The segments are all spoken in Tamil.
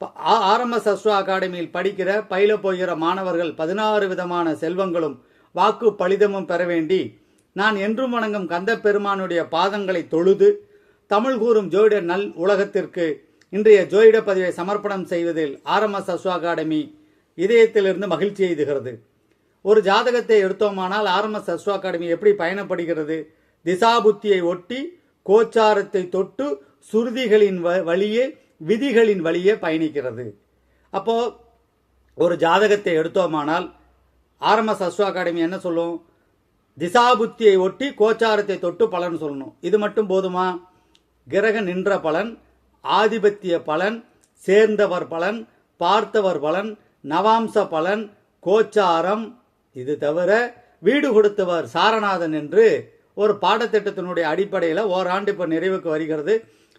ஆர்எம்எஸ் அஸ்வா அகாடமியில் படிக்கிற பயில போகிற மாணவர்கள் பதினாறு விதமான செல்வங்களும் வாக்கு பலிதமும் பெற வேண்டி நான் என்றும் வணங்கும் கந்த பெருமானுடைய பாதங்களை தொழுது தமிழ் கூறும் ஜோயிட நல் உலகத்திற்கு இன்றைய ஜோயிட பதிவை சமர்ப்பணம் செய்வதில் ஆர்எம்எஸ் அஸ்வா அகாடமி இதயத்திலிருந்து மகிழ்ச்சி எய்துகிறது ஒரு ஜாதகத்தை எடுத்தோமானால் ஆர்எம்எஸ் அஸ்வா அகாடமி எப்படி பயணப்படுகிறது? திசாபுத்தியை ஒட்டி கோச்சாரத்தை தொட்டு சுருதிகளின் வ- வழியே விதிகளின் வழியே பயணிக்கிறது. அப்போ ஒரு ஜாதகத்தை எடுத்தோமானால் ஆர்எம்எஸ் அஸ்வ அகாடமி என்ன சொல்லும்? திசாபுத்தியை ஒட்டி கோச்சாரத்தை தொட்டு பலன் சொல்லணும். இது மட்டும் போதுமா? கிரக நின்ற பலன் ஆதிபத்திய பலன் சேர்ந்தவர் பலன் பார்த்தவர் பலன் நவாம்ச பலன் கோச்சாரம் இது தவிர வீடு கொடுத்தவர் சாரநாதன் என்று ஒரு பாடத்திட்டத்தினுடைய அடிப்படையில் ஓராண்டு இப்போ நிறைவுக்கு வருகிறது.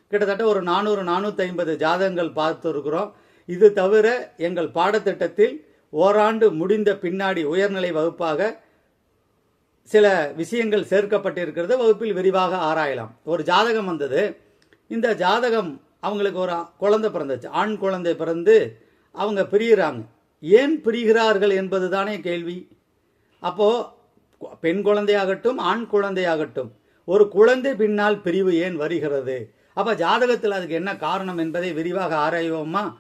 கிட்டத்தட்ட ஒரு நானூறு நானூற்றி ஐம்பது ஜாதகங்கள் பார்த்துருக்குறோம். இது தவிர எங்கள் பாடத்திட்டத்தில் ஓராண்டு முடிந்த பின்னாடி உயர்நிலை வகுப்பாக சில விஷயங்கள் சேர்க்கப்பட்டிருக்கிறது. வகுப்பில் விரிவாக ஆராயலாம். ஒரு ஜாதகம் வந்தது. இந்த ஜாதகம் அவங்களுக்கு ஒரு குழந்தை பிறந்துச்சு. ஆண் குழந்தை பிறந்து அவங்க பிரிகிறாங்க. ஏன் பிரிகிறார்கள் என்பது தானே கேள்வி. அப்போது பெண் குழந்தையாகட்டும் ஆண் குழந்தையாகட்டும் ஒரு குழந்தை பின்னால் பிரிவு ஏன் வருகிறது? அப்ப ஜாதகத்தில் அதுக்கு என்ன காரணம் என்பதை விரிவாக ஆராய்வோமா?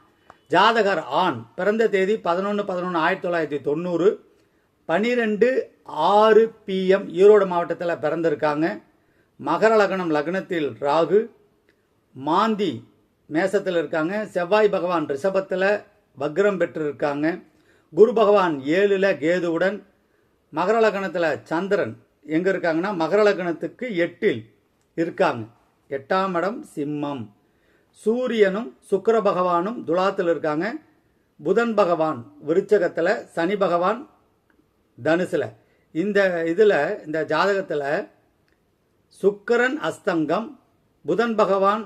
ஜாதகர் ஆண். பிறந்த தேதி பதினொன்று பதினொன்று ஆயிரத்தி தொள்ளாயிரத்தி தொண்ணூறு. பனிரெண்டு ஆறு பிஎம் ஈரோடு மாவட்டத்தில் பிறந்திருக்காங்க. மகர லக்னம் லக்னத்தில் ராகு. மாந்தி மேசத்தில் இருக்காங்க. செவ்வாய் பகவான் ரிஷபத்தில் வக்ரம் பெற்றிருக்காங்க. குரு பகவான் ஏழில் கேதுவுடன். மகர லக்னத்தில் சந்திரன் எங்கே இருக்காங்கன்னா மகர லக்னத்துக்கு எட்டில் இருக்காங்க. எட்டாம் இடம் சிம்மம். சூரியனும் சுக்கர பகவானும் துலாத்தில் இருக்காங்க. புதன் பகவான் விருச்சகத்தில் சனி பகவான் தனுசில். இந்த இதில் இந்த ஜாதகத்தில் சுக்கிரன் அஸ்தங்கம் புதன் பகவான்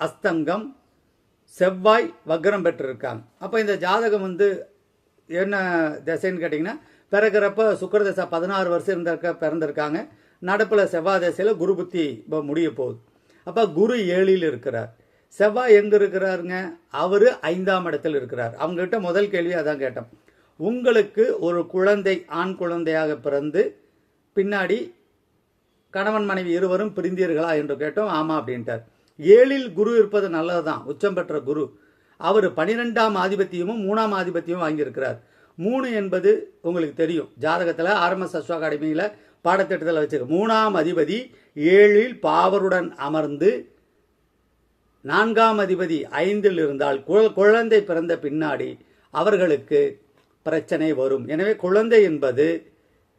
அஸ்தங்கம் செவ்வாய் வக்ரம் பெற்றிருக்காங்க. அப்போ இந்த ஜாதகம் வந்து என்ன திசைன்னு கேட்டிங்கன்னா பிறக்கிறப்ப சுக்கர தசை பதினாறு வருஷம் இருந்திருக்க பிறந்திருக்காங்க. நடப்பில் செவ்வாய் தசையில் குரு புத்தி இப்போ முடிய போகுது. அப்போ குரு ஏழில் இருக்கிறார். செவ்வாய் எங்கே இருக்கிறாருங்க? அவர் ஐந்தாம் இடத்தில் இருக்கிறார். அவங்ககிட்ட முதல் கேள்வி அதான் கேட்டோம். உங்களுக்கு ஒரு குழந்தை ஆண் குழந்தையாக பிறந்து பின்னாடி கணவன் மனைவி இருவரும் பிரிந்தீர்களா என்று கேட்டோம். ஆமா அப்படின்ட்டார். ஏழில் குரு இருப்பது நல்லதுதான். உச்சம் பெற்ற குரு. அவர் பனிரெண்டாம் ஆதிபத்தியமும் மூணாம் ஆதிபத்தியமும் வாங்கியிருக்கிறார். மூணு என்பது உங்களுக்கு தெரியும். ஜாதகத்தில் ஆர்எம்எஸ் அஸ்வா அகாடமியில் பாடத்திட்டத்தில் வச்சிருக்கு. மூணாம் அதிபதி ஏழில் பாவருடன் அமர்ந்து நான்காம் அதிபதி ஐந்தில் இருந்தால் குழந்தை பிறந்த பின்னாடி அவர்களுக்கு பிரச்சனை வரும். எனவே குழந்தை என்பது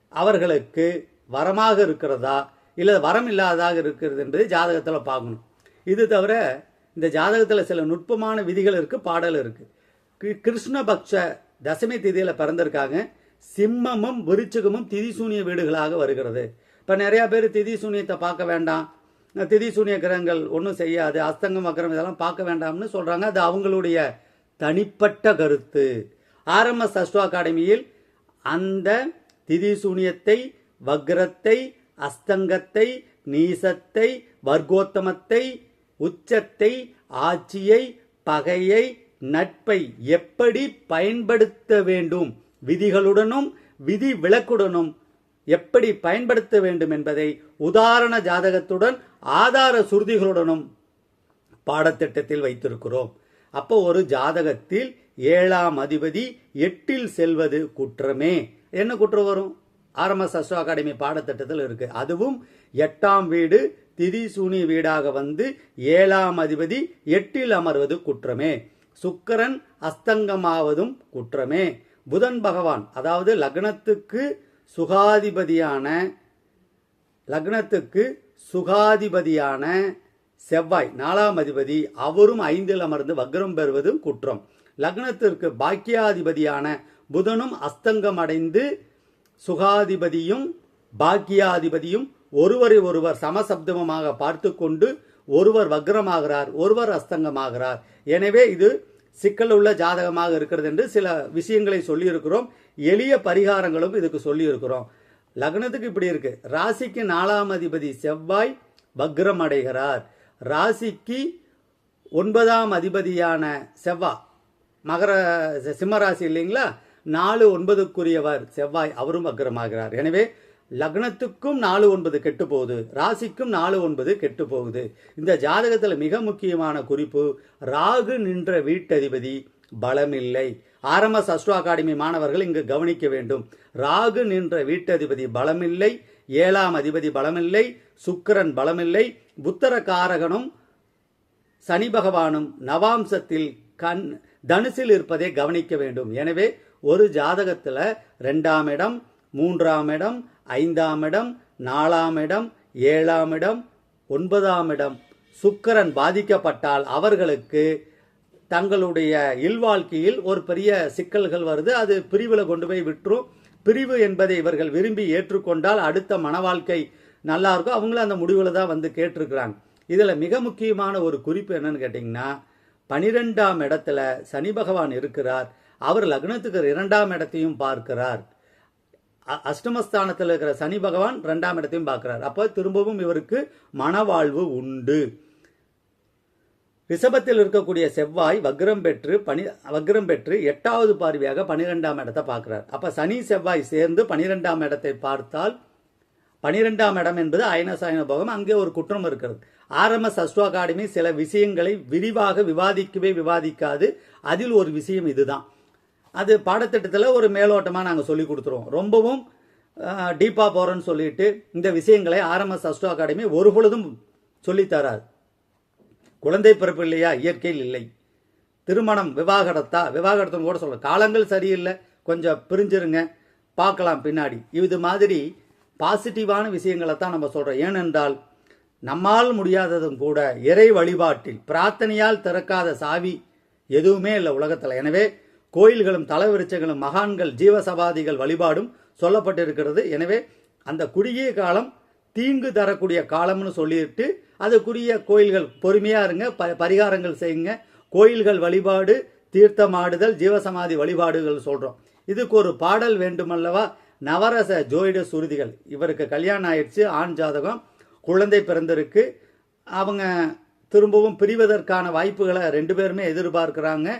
அவர்களுக்கு வரமாக இருக்கிறதா இல்லை வரம் இல்லாததாக இருக்கிறது என்பதை ஜாதகத்தில் பார்க்கணும். இது தவிர இந்த ஜாதகத்தில் சில நுட்பமான விதிகள் இருக்குது பாடல் இருக்குது கி- கிருஷ்ணபக்ஷ தசமி திதியில் பிறந்திருக்காங்க. சிம்மமும் விருச்சகமும் திதிசூனிய வீடுகளாக வருகிறது. இப்போ நிறையா பேர் திதி சூனியத்தை பார்க்க வேண்டாம். திதி சூனிய கிரகங்கள் ஒன்றும் செய்யாது. அஸ்தங்கம் வக்கரம் இதெல்லாம் பார்க்க வேண்டாம்னு சொல்கிறாங்க அது அவங்களுடைய தனிப்பட்ட கருத்து. ஆர்எம்எஸ் அஸ்ட்ரோ அகாடமியில் அந்த திதி சூனியத்தை வக்ரத்தை அஸ்தங்கத்தை நீசத்தை வர்க்கோத்தமத்தை உச்சத்தை ஆட்சியை பகையை நட்பை எப்படி பயன்படுத்த வேண்டும்? விதிகளுடனும் விதி விலக்குடனும் எப்படி பயன்படுத்த வேண்டும் என்பதை உதாரண ஜாதகத்துடன் ஆதார சுருதிகளுடனும் பாடத்திட்டத்தில் வைத்திருக்கிறோம். அப்போ ஒரு ஜாதகத்தில் ஏழாம் அதிபதி எட்டில் செல்வது குற்றமே. என்ன குற்றம் வரும்? ஆர்எம்எஸ் அஸ்வ அகாடமி பாடத்திட்டத்தில் இருக்கு. அதுவும் எட்டாம் வீடு திதி சூனி வீடாக வந்து ஏழாம் அதிபதி எட்டில் அமர்வது குற்றமே. சுக்கரன் அஸ்தங்கமாவதும் குற்றமே. புதன் பகவான் அதாவது லக்னத்துக்கு சுகாதிபதியான லக்னத்துக்கு சுகாதிபதியான செவ்வாய் நாலாம் அதிபதி அவரும் ஐந்தில் அமர்ந்து வக்ரம் பெறுவதும் குற்றம். லக்னத்திற்கு பாக்கியாதிபதியான புதனும் அஸ்தங்கம் அடைந்து சுகாதிபதியும் பாக்கியாதிபதியும் ஒருவரை ஒருவர் சமசப்தமமாக பார்த்து கொண்டு ஒருவர் வக்ரமாகிறார் ஒருவர் அஸ்தங்கமாகிறார். எனவே இது சிக்கல் உள்ள ஜாதகமாக இருக்கிறது என்று சில விஷயங்களை சொல்லியிருக்கிறோம். எளிய பரிகாரங்களும் இதுக்கு சொல்லியிருக்கிறோம். லக்னத்துக்கு இப்படி இருக்கு. ராசிக்கு நாலாம் அதிபதி செவ்வாய் வக்ரம் அடைகிறார் ராசிக்கு ஒன்பதாம் அதிபதியான செவ்வா மகர சிம்மராசி இல்லைங்களா? நாலு ஒன்பதுக்குரியவர் செவ்வாய் அவரும் வக்ரமாகிறார். எனவே லக்னத்துக்கும் நாலு ஒன்பது கெட்டு போகுது ராசிக்கும் நாலு ஒன்பது கெட்டு போகுது இந்த ஜாதகத்தில் மிக முக்கியமான குறிப்பு ராகு நின்ற வீட்டதிபதி பலமில்லை. ஆர்எம்எஸ் அஸ்ட்ரோ அகாடமி மாணவர்கள் இங்கு கவனிக்க வேண்டும். ராகு நின்ற வீட்டதிபதி பலமில்லை. ஏழாம் அதிபதி பலமில்லை. சுக்கிரன் பலமில்லை. புத்தர காரகனும் சனி பகவானும் நவாம்சத்தில் கண் தனுசில் இருப்பதை கவனிக்க வேண்டும். எனவே ஒரு ஜாதகத்தில் ரெண்டாம் இடம் மூன்றாம் இடம் ஐந்தாம் இடம் நாலாம் இடம் ஏழாம் இடம் ஒன்பதாம் இடம். சுக்கரன் பாதிக்கப்பட்டால் அவர்களுக்கு தங்களுடைய இல்வாழ்க்கையில் ஒரு பெரிய சிக்கல்கள் வருது. அது பிரிவில் கொண்டு போய் விட்டுரும். பிரிவு என்பதை இவர்கள் விரும்பி ஏற்றுக்கொண்டால் அடுத்த மன வாழ்க்கை நல்லா இருக்கும் அவங்களும் அந்த முடிவில் தான் வந்து கேட்டிருக்கிறாங்க. இதில் மிக முக்கியமான ஒரு குறிப்பு என்னன்னு கேட்டிங்கன்னா பனிரெண்டாம் இடத்துல சனி பகவான் இருக்கிறார். அவர் லக்னத்துக்கு இரண்டாம் இடத்தையும் பார்க்கிறார். அஷ்டமஸ்தானத்தில் இருக்கிற சனி பகவான் ரெண்டாம் இடத்தையும் பார்க்கிறார். அப்போ திரும்பவும் இவருக்கு மனவாழ்வு உண்டு. ரிஷபத்தில் இருக்கக்கூடிய செவ்வாய் வக்ரம் பெற்று பனி வக்ரம் பெற்று எட்டாவது பார்வையாக பனிரெண்டாம் இடத்தை பார்க்குறார். அப்போ சனி செவ்வாய் சேர்ந்து பனிரெண்டாம் இடத்தை பார்த்தால் பனிரெண்டாம் இடம் என்பது அயனசாயன போகம். அங்கே ஒரு குற்றம் இருக்கிறது. ஆர்எம்எஸ் அஸ்ட்ரோ அகாடமி சில விஷயங்களை விரிவாக விவாதிக்கவே விவாதிக்காது. அதில் ஒரு விஷயம் இதுதான். அது பாடத்திட்டத்தில் ஒரு மேலோட்டமாக நாங்கள் சொல்லி கொடுத்துருவோம். ரொம்பவும் டீப்பாக போகிறோன்னு சொல்லிட்டு இந்த விஷயங்களை ஆர்எம்எஸ் அஸ்டோ அகாடமி ஒரு பொழுதும் சொல்லித்தராது குழந்தை பிறப்பு இல்லையா? இயற்கையில் இல்லை. திருமணம் விவாகரத்தா? விவாகரத்துன்னு கூட சொல்ல காலங்கள் சரியில்லை. கொஞ்சம் பிரிஞ்சிருங்க. பார்க்கலாம் பின்னாடி. இது மாதிரி பாசிட்டிவான விஷயங்களை தான் நம்ம சொல்கிறோம் ஏனென்றால் நம்மால் முடியாததும் கூட இறை வழிபாட்டில் பிரார்த்தனையால் திறக்காத சாவி எதுவுமே இல்லை உலகத்தில். எனவே கோயில்களும் தலவிருச்சங்களும் மகான்கள் ஜீவசபாதிகள் வழிபாடும் சொல்லப்பட்டிருக்கிறது. எனவே அந்த குறுகிய காலம் தீங்கு தரக்கூடிய காலம்னு சொல்லிட்டு அதுக்குரிய கோயில்கள் பொறுமையாக இருங்க ப- பரிகாரங்கள் செய்யுங்க. கோயில்கள் வழிபாடு தீர்த்தமாடுதல் ஜீவசமாதி வழிபாடுகள் சொல்கிறோம் இதுக்கு ஒரு பாடல் வேண்டுமல்லவா? நவரச ஜோயிட சுருதிகள். இவருக்கு கல்யாணம் ஆயிடுச்சு ஆண் ஜாதகம் குழந்தை பிறந்திருக்கு. அவங்க திரும்பவும் பிரிவதற்கான வாய்ப்புகளை ரெண்டு பேருமே எதிர்பார்க்குறாங்க.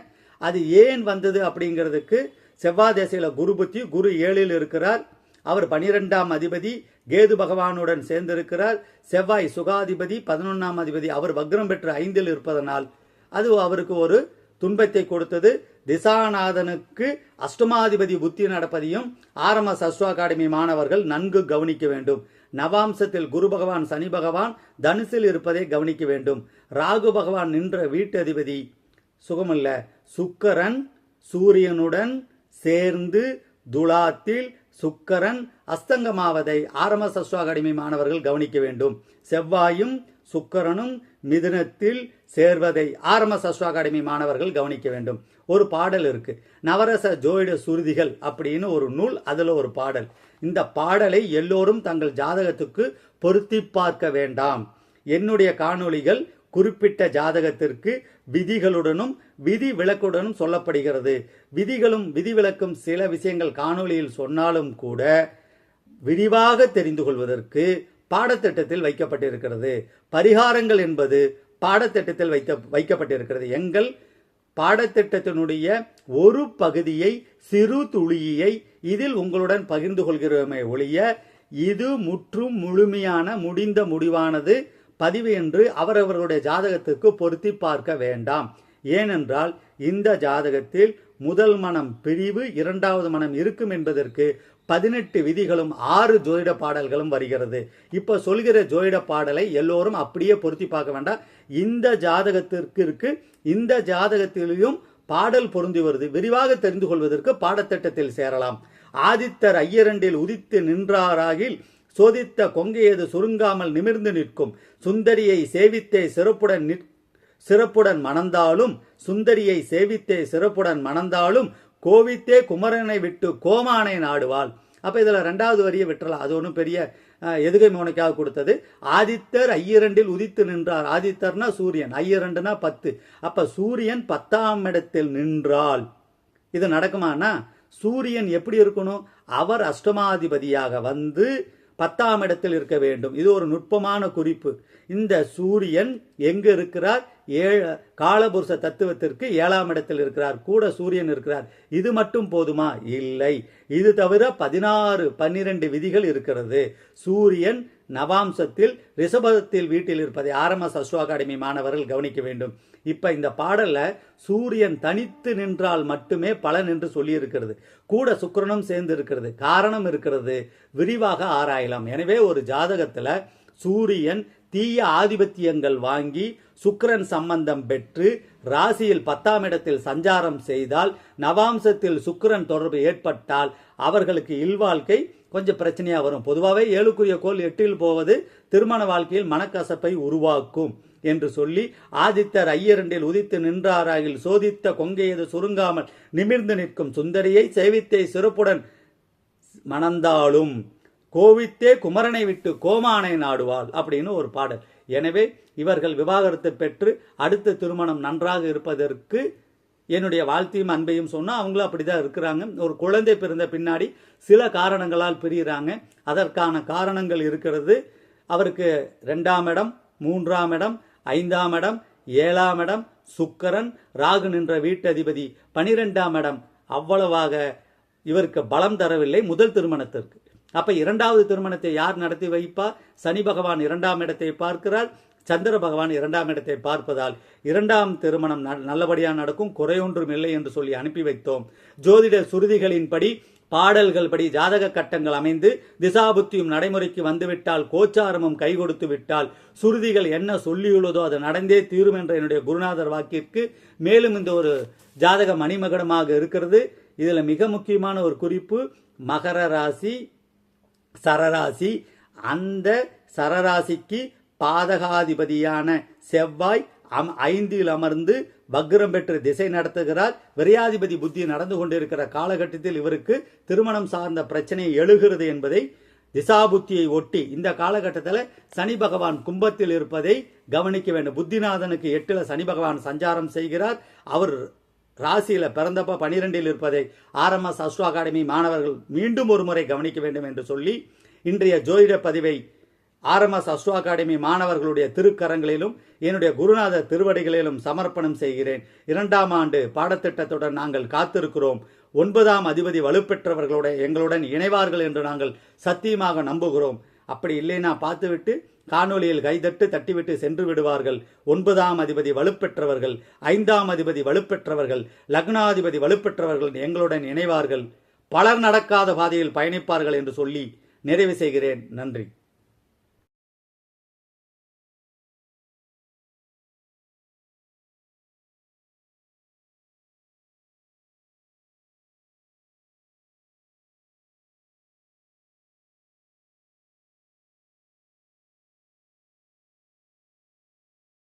அது ஏன் வந்தது அப்படிங்கிறதுக்கு செவ்வாய் குரு புத்தி குரு ஏழில் இருக்கிறார். அவர் பனிரெண்டாம் அதிபதி கேது பகவானுடன் சேர்ந்திருக்கிறார். செவ்வாய் சுகாதிபதி பதினொன்றாம் அதிபதி. அவர் வக்ரம் பெற்று ஐந்தில் இருப்பதனால் அது அவருக்கு ஒரு துன்பத்தை கொடுத்தது. திசாநாதனுக்கு அஷ்டமாதிபதி புத்தி நடப்பதையும் ஆரம்ப சஸ்வ அகாடமி மாணவர்கள் நன்கு கவனிக்க வேண்டும். நவாம்சத்தில் குரு பகவான் சனி பகவான் தனுசில் இருப்பதை கவனிக்க வேண்டும். ராகு பகவான் நின்ற வீட்டு அதிபதி சுகமல்ல. சுக்கரன் சூரியனுடன் சேர்ந்து துலாத்தில் சுக்கரன் அஸ்தங்கமாவதை ஆரம்ப அஸ்ட்ரோ அகாடமி மாணவர்கள் கவனிக்க வேண்டும். செவ்வாயும் சுக்கரனும் மிதுனத்தில் சேர்வதை ஆரம்ப அஸ்ட்ரோ அகாடமி மாணவர்கள் கவனிக்க வேண்டும். ஒரு பாடல் இருக்கு. நவரச ஜோயிட சுருதிகள் அப்படின்னு ஒரு நூல் அதுல ஒரு பாடல். இந்த பாடலை எல்லோரும் தங்கள் ஜாதகத்துக்கு பொருத்தி பார்க்க வேண்டாம். என்னுடைய காணொளிகள் குறிப்பிட்ட ஜாதகத்திற்கு விதிகளுடனும் விதி விலக்குடனும் சொல்லப்படுகிறது. விதிகளும் விதிவிலக்கும் சில விஷயங்கள் காணொளியில் சொன்னாலும் கூட விரிவாக தெரிந்து கொள்வதற்கு பாடத்திட்டத்தில் வைக்கப்பட்டிருக்கிறது. பரிகாரங்கள் என்பது பாடத்திட்டத்தில் வைத்த வைக்கப்பட்டிருக்கிறது. எங்கள் பாடத்திட்டத்தினுடைய ஒரு பகுதியை சிறு துளியை இதில் உங்களுடன் பகிர்ந்து கொள்கிறோமே ஒழிய இது முற்றும் முழுமையான முடிந்த முடிவானது பதிவு என்று அவரவர்களுடைய ஜாதகத்துக்கு பொருத்தி பார்க்க வேண்டாம். ஏனென்றால் இந்த ஜாதகத்தில் முதல் மனம் பிரிவு இரண்டாவது மனம் இருக்கும் என்பதற்கு பதினெட்டு விதிகளும் ஆறு ஜோதிட பாடல்களும் வருகிறது. இப்ப சொல்கிற ஜோதிட பாடலை எல்லோரும் அப்படியே பொருத்தி பார்க்க வேண்டாம். இந்த ஜாதகத்திற்கு இருக்கு. இந்த ஜாதகத்திலையும் பாடல் பொருந்தி வருது. விரிவாக தெரிந்து கொள்வதற்கு பாடத்திட்டத்தில் சேரலாம். ஆதித்தர் ஐயரண்டில் உதித்து நின்றாராகில் சோதித்த கொங்கையது சுருங்காமல் நிமிர்ந்து நிற்கும்? சுந்தரியை சேவித்தே சிறப்புடன் நிற் சிறப்புடன் மணந்தாலும் சுந்தரியை சேவித்தே சிறப்புடன் மணந்தாலும் கோவித்தே குமரனை விட்டு கோமானை நாடுவாள். அப்போ இதில் ரெண்டாவது வரியை விட்டுறலாம். அது ஒன்றும் பெரிய எதுகை மோனைக்காக கொடுத்தது. ஆதித்தர் ஐயரண்டில் உதித்து நின்றார். ஆதித்தர்னா சூரியன். ஐயரண்டுனா பத்து. அப்போ சூரியன் பத்தாம் இடத்தில் நின்றால் இது நடக்குமானா சூரியன் எப்படி இருக்கணும்? அவர் அஷ்டமாதிபதியாக வந்து பத்தாம் இடத்தில் இருக்க வேண்டும். இது ஒரு நுட்பமான குறிப்பு. இந்த சூரியன் எங்கு இருக்கிறார்? ஏழ காலபுருஷ தத்துவத்திற்கு ஏழாம் இடத்தில் இருக்கிறார். கூட சூரியன் இருக்கிறார். இது மட்டும் போதுமா? இல்லை. இது தவிர பதினாறு பன்னிரண்டு விதிகள் இருக்கிறது. சூரியன் நவாம்சத்தில் ரிஷபத்தில் வீட்டில் இருப்பதை ஆர்எம்எஸ் அஸ்வ அகாடமி மாணவர்கள் கவனிக்க வேண்டும். இப்ப இந்த பாடல்ல சூரியன் தனித்து நின்றால் மட்டுமே பலன் என்று சொல்லி இருக்கிறது கூட சுக்கரனும் சேர்ந்து இருக்கிறது. காரணம் இருக்கிறது. விரிவாக ஆராயலாம். எனவே ஒரு ஜாதகத்துல சூரியன் தீய ஆதிபத்தியங்கள் வாங்கி சுக்கரன் சம்பந்தம் பெற்று ராசியில் பத்தாம் இடத்தில் சஞ்சாரம் செய்தால் நவாம்சத்தில் சுக்கரன் தொடர்பு ஏற்பட்டால் அவர்களுக்கு இல்வாழ்க்கை கொஞ்சம் பிரச்சனையாக வரும். பொதுவாகவே ஏழுக்குரிய கோல் எட்டில் போவது திருமண வாழ்க்கையில் மனக்கசப்பை உருவாக்கும் என்று சொல்லி ஆதித்தர் ஐயரண்டில் உதித்து நின்றாராயில் சோதித்த கொங்கையது சுருங்காமல் நிமிர்ந்து நிற்கும் சுந்தரியை சேவித்தை சிறப்புடன் மணந்தாலும் கோவித்தே குமரனை விட்டு கோமானை நாடுவாள் அப்படின்னு ஒரு பாடல். எனவே இவர்கள் விவாகரத்து பெற்று அடுத்த திருமணம் நன்றாக இருப்பதற்கு என்னுடைய வாழ்த்தையும் அன்பையும் சொன்னால் அவங்களும் அப்படிதான் இருக்கிறாங்க. ஒரு குழந்தை பிறந்த பின்னாடி சில காரணங்களால் பிரிகிறாங்க அதற்கான காரணங்கள் இருக்கிறது. அவருக்கு ரெண்டாம் இடம் மூன்றாம் இடம் ஐந்தாம் இடம் ஏழாம் இடம் சுக்கரன் ராகு நின்ற வீட்டதிபதி. பனிரெண்டாம் இடம் அவ்வளவாக இவருக்கு பலம் தரவில்லை. முதல் திருமணத்திற்கு. அப்ப இரண்டாவது திருமணத்தை யார் நடத்தி வைப்பா? சனி பகவான் இரண்டாம் இடத்தை பார்க்கிறார். சந்திர பகவான் இரண்டாம் இடத்தை பார்ப்பதால் இரண்டாம் திருமணம் நல்லபடியாக நடக்கும். குறையொன்றும் இல்லை என்று சொல்லி அனுப்பி வைத்தோம். ஜோதிட சுருதிகளின்படி பாடல்கள் படி ஜாதக கட்டங்கள் அமைந்து திசாபுத்தியும் நடைமுறைக்கு வந்துவிட்டால் கோச்சாரமும் கை கொடுத்து விட்டால் சுருதிகள் என்ன சொல்லியுள்ளதோ அது நடந்தே தீரும் என்ற என்னுடைய குருநாதர் வாக்கிற்கு மேலும் இந்த ஒரு ஜாதக மணிமகடமாக இருக்கிறது. இதில் மிக முக்கியமான ஒரு குறிப்பு மகர ராசி சரராசி அந்த சரராசிக்கு பாதகாதிபதியான செவ்வாய் அம் ஐந்தில் அமர்ந்து வக்ரம் பெற்று திசை நடத்துகிறார். விரையாதிபதி புத்தி நடந்து கொண்டிருக்கிற காலகட்டத்தில் இவருக்கு திருமணம் சார்ந்த பிரச்சனை எழுகிறது என்பதை திசாபுத்தியை ஒட்டி இந்த காலகட்டத்தில் சனி பகவான் கும்பத்தில் இருப்பதை கவனிக்க வேண்டும். புத்திநாதனுக்கு எட்டுல சனி பகவான் சஞ்சாரம் செய்கிறார். அவர் ராசியில் பிறந்தப்ப பனிரெண்டில் இருப்பதை ஆர்எம்எஸ் அஸ்ட்ரோ அகாடமி மாணவர்கள் மீண்டும் ஒரு முறை கவனிக்க வேண்டும் என்று சொல்லி இன்றைய ஜோதிட பதிவை ஆர்எம்எஸ் அஸ்ட்ரோ அகாடமி மாணவர்களுடைய திருக்கரங்களிலும் என்னுடைய குருநாதர் திருவடிகளிலும் சமர்ப்பணம் செய்கிறேன். இரண்டாம் ஆண்டு பாடத்திட்டத்துடன் நாங்கள் காத்திருக்கிறோம். ஒன்பதாம் அதிபதி வலுப்பெற்றவர்களுடைய எங்களுடன் இணைவார்கள் என்று நாங்கள் சத்தியமாக நம்புகிறோம். அப்படி இல்லைன்னா பார்த்துவிட்டு காணொளியில் கைதட்டு தட்டிவிட்டு சென்று விடுவார்கள். ஒன்பதாம் அதிபதி வலுப்பெற்றவர்கள் ஐந்தாம் அதிபதி வலுப்பெற்றவர்கள் லக்னாதிபதி வலுப்பெற்றவர்கள் எங்களுடன் இணைவார்கள். பலர் நடக்காத பாதையில் பயணிப்பார்கள் என்று சொல்லி நிறைவு செய்கிறேன். நன்றி.